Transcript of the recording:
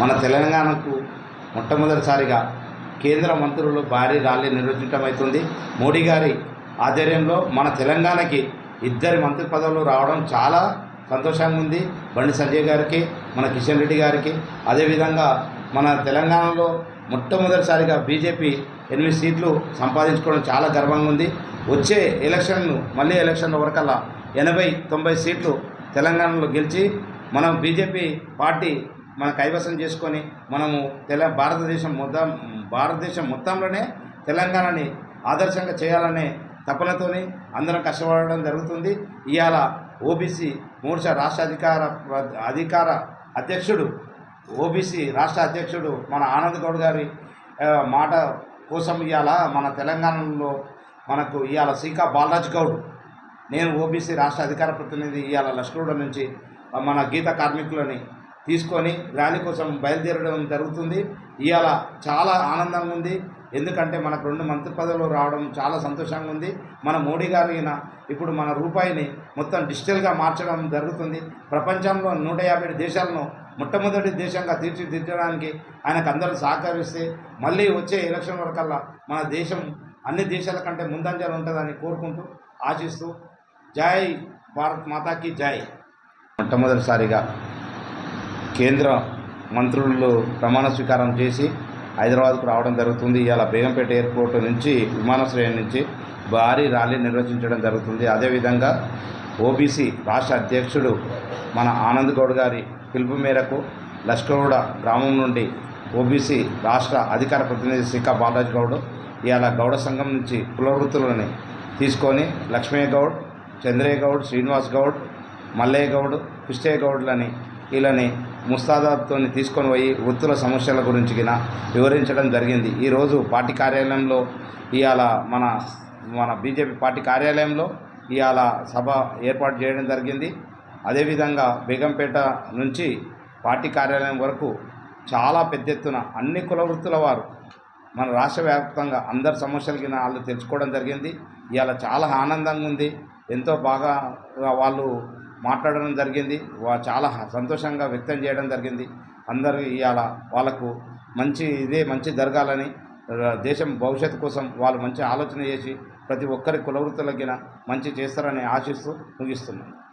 మన తెలంగాణకు మొట్టమొదటిసారిగా కేంద్ర మంత్రులు భారీ ర్యాలీ నిర్వహించటమవుతుంది మోడీ గారి ఆధ్వర్యంలో మన తెలంగాణకి ఇద్దరి మంత్రి పదవులు రావడం చాలా సంతోషంగా ఉంది. బండి సంజయ్ గారికి మన కిషన్ రెడ్డి గారికి. అదేవిధంగా మన తెలంగాణలో మొట్టమొదటిసారిగా బీజేపీ ఎనిమిది సీట్లు సంపాదించుకోవడం చాలా గర్వంగా ఉంది. వచ్చే ఎలక్షన్ను మళ్ళీ ఎలక్షన్ల వరకల్లా ఎనభై తొంభై సీట్లు తెలంగాణలో గెలిచి మనం బీజేపీ పార్టీ మన కైవసం చేసుకొని మనము తెల భారతదేశం మొత్తం భారతదేశం మొత్తంలోనే తెలంగాణని ఆదర్శంగా చేయాలనే తపనతోని అందరం కష్టపడడం జరుగుతుంది. ఇవాళ ఓబీసీ మోర్చా రాష్ట్ర అధికార అధికార అధ్యక్షుడు ఓబీసీ రాష్ట్ర అధ్యక్షుడు మన ఆనంద్ గౌడ్ గారి మాట కోసం ఇవాళ మన తెలంగాణలో మనకు ఇవాళ సీకా బాలరాజ్ గౌడ్ నేను ఓబీసీ రాష్ట్ర అధికార ప్రతినిధి ఇవాళ లష్కరుడ నుంచి మన గీత కార్మికులని తీసుకొని ర్యాలీ కోసం బయలుదేరడం జరుగుతుంది. ఇవాళ చాలా ఆనందంగా ఉంది. ఎందుకంటే మనకు రెండు మంత్రి పదవులు రావడం చాలా సంతోషంగా ఉంది. మన మోడీ గారు ఈయన ఇప్పుడు మన రూపాయిని మొత్తం డిజిటల్గా మార్చడం జరుగుతుంది. ప్రపంచంలో నూట యాభై దేశాలను మొట్టమొదటి దేశంగా తీర్చిదిద్దడానికి ఆయనకు అందరూ సహకరిస్తే మళ్ళీ వచ్చే ఎలక్షన్ వరకల్లా మన దేశం అన్ని దేశాల కంటే ముందంజలు ఉంటుందని కోరుకుంటూ ఆశిస్తూ జై భారత్ మాతాకి జై. మొట్టమొదటిసారిగా కేంద్ర మంత్రులు ప్రమాణ స్వీకారం చేసి హైదరాబాద్కు రావడం జరుగుతుంది. ఇవాళ బేగంపేట ఎయిర్పోర్ట్ నుంచి విమానాశ్రయం నుంచి భారీ ర్యాలీ నిర్వహించడం జరుగుతుంది. అదేవిధంగా ఓబీసీ రాష్ట్ర అధ్యక్షుడు మన ఆనంద్ గౌడ్ గారి పిలుపు మేరకు లష్కరూడ గ్రామం నుండి ఓబీసీ రాష్ట్ర అధికార ప్రతినిధి శిఖా బాలాజీ గౌడ్ ఇవాళ గౌడ సంఘం నుంచి కులవృత్తులని తీసుకొని లక్ష్మయ్య గౌడ్ చంద్రయ్య గౌడ్ శ్రీనివాస్ గౌడ్ మల్లయ్య గౌడ్ కృష్ణయ్య గౌడ్లని వీళ్ళని ముస్తాదాబ్తో తీసుకొని పోయి వృత్తుల సమస్యల గురించి వివరించడం జరిగింది. ఈరోజు పార్టీ కార్యాలయంలో ఇవాళ మన మన బీజేపీ పార్టీ కార్యాలయంలో ఇవాళ సభ ఏర్పాటు చేయడం జరిగింది. అదేవిధంగా బేగంపేట నుంచి పార్టీ కార్యాలయం వరకు చాలా పెద్ద ఎత్తున అన్ని కుల వృత్తుల వారు మన రాష్ట్ర వ్యాప్తంగా అందరి సమస్యలకి వాళ్ళు తెలుసుకోవడం జరిగింది. ఇవాళ చాలా ఆనందంగా ఉంది. ఎంతో బాగా వాళ్ళు మాట్లాడడం జరిగింది. వా- చాలా సంతోషంగా వ్యక్తం చేయడం జరిగింది. అందరూ ఇవాళ వాళ్ళకు మంచి ఇదే మంచి జరగాలని దేశం భవిష్యత్తు కోసం వాళ్ళు మంచి ఆలోచన చేసి ప్రతి ఒక్కరి కులవృత్తులకిన మంచి చేస్తారని ఆశిస్తూ ముగిస్తున్నాను